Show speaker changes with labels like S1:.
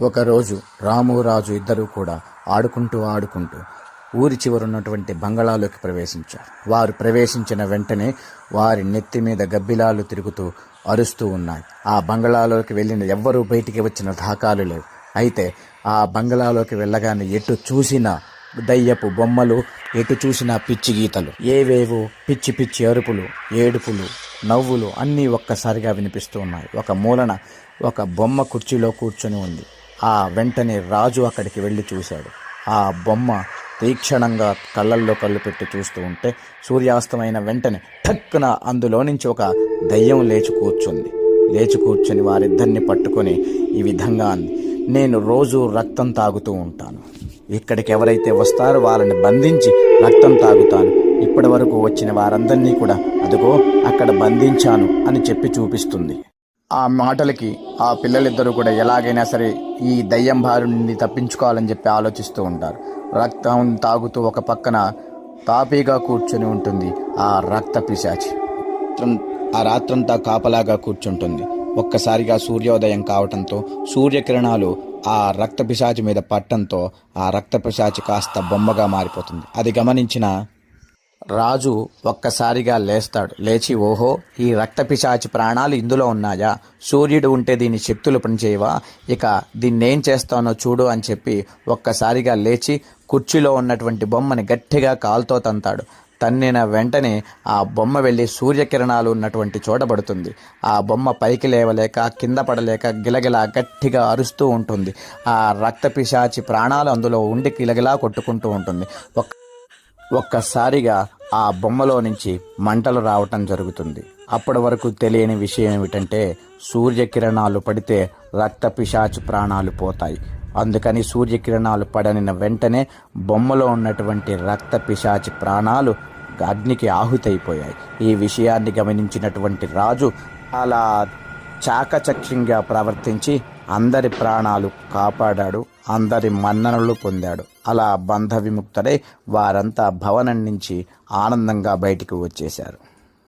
S1: ఒకరోజు రాము రాజు ఇద్దరూ కూడా ఆడుకుంటూ ఆడుకుంటూ ఊరి చివరున్నటువంటి బంగళాలోకి ప్రవేశించారు. వారు ప్రవేశించిన వెంటనే వారి నెత్తి మీద గబ్బిలాలు తిరుగుతూ అరుస్తూ ఉన్నాయి. ఆ బంగళాలోకి వెళ్ళిన ఎవ్వరూ బయటికి వచ్చిన దాఖాలు లేవు. అయితే ఆ బంగళాలోకి వెళ్ళగానే ఎటు చూసినా దయ్యపు బొమ్మలు ఎటు చూసినా పిచ్చి గీతలు. ఏవేవో పిచ్చి పిచ్చి అరుపులు ఏడుపులు నవ్వులు అన్నీ ఒక్కసారిగా వినిపిస్తూ ఉన్నాయి. ఒక మూలన ఒక బొమ్మ కుర్చీలో కూర్చొని ఉంది. ఆ వెంటనే రాజు అక్కడికి వెళ్ళి చూశాడు. ఆ బొమ్మ తీక్షణంగా కళ్ళల్లో కళ్ళు పెట్టి చూస్తూ ఉంటే సూర్యాస్తమైన వెంటనే ఠక్కున అందులో నుంచి ఒక దయ్యం లేచి కూర్చుంది. లేచి కూర్చొని వారిద్దరిని పట్టుకొని ఈ విధంగా అంది నేను రోజు రక్తం తాగుతూ ఉంటాను. ఇక్కడికి ఎవరైతే వస్తారో వాళ్ళని బంధించి రక్తం తాగుతాను. ఇప్పటి వరకు వచ్చిన వారందరినీ కూడా అదిగో అక్కడ బంధించాను అని చెప్పి చూపిస్తుంది. ఆ మాటలకి ఆ పిల్లలిద్దరూ కూడా ఎలాగైనా సరే ఈ దయ్యం బారి నుండి తప్పించుకోవాలని చెప్పి ఆలోచిస్తూ ఉంటారు. రక్తం తాగుతూ ఒక పక్కన తాపీగా కూర్చొని ఉంటుంది ఆ రక్త పిశాచి. ఆ రాత్రంతా కాపలాగా కూర్చుంటుంది. ఒక్కసారిగా సూర్యోదయం కావటంతో సూర్యకిరణాలు ఆ రక్త పిశాచి మీద పట్టంతో ఆ రక్త పిశాచి కాస్త బొమ్మగా మారిపోతుంది. అది గమనించిన రాజు ఒక్కసారిగా లేస్తాడు. లేచి ఓహో ఈ రక్తపిశాచి ప్రాణాలు ఇందులో ఉన్నాయా? సూర్యుడు ఉంటే దీని శక్తులు పనిచేయవా? ఇక దీన్ని ఏం చేస్తానో చూడు అని చెప్పి ఒక్కసారిగా లేచి కుర్చీలో ఉన్నటువంటి బొమ్మని గట్టిగా కాలుతో తంతాడు. తన్నిన వెంటనే ఆ బొమ్మ వెళ్ళి సూర్యకిరణాలు ఉన్నటువంటి చూడబడుతుంది ఆ బొమ్మ పైకి లేవలేక కింద పడలేక గిలగిలా గట్టిగా అరుస్తూ ఉంటుంది. ఆ రక్తపిశాచి ప్రాణాలు అందులో ఉండి గిలగిలా కొట్టుకుంటూ ఉంటుంది. ఒక్క ఒక్కసారిగా ఆ బొమ్మలో నుంచి మంటలు రావటం జరుగుతుంది. అప్పటి వరకు తెలియని విషయం ఏమిటంటే సూర్యకిరణాలు పడితే రక్త పిశాచు ప్రాణాలు పోతాయి. అందుకని సూర్యకిరణాలు పడనిన వెంటనే బొమ్మలో ఉన్నటువంటి రక్త పిశాచి ప్రాణాలు అగ్నికి ఆహుతైపోయాయి. ఈ విషయాన్ని గమనించినటువంటి రాజు అలా చాకచక్యంగా ప్రవర్తించి అందరి ప్రాణాలు కాపాడాడు అందరి మన్ననలు పొందాడు. అలా బంధ విముక్తుడై వారంతా భవనం నుంచి ఆనందంగా బయటికి వచ్చేశారు.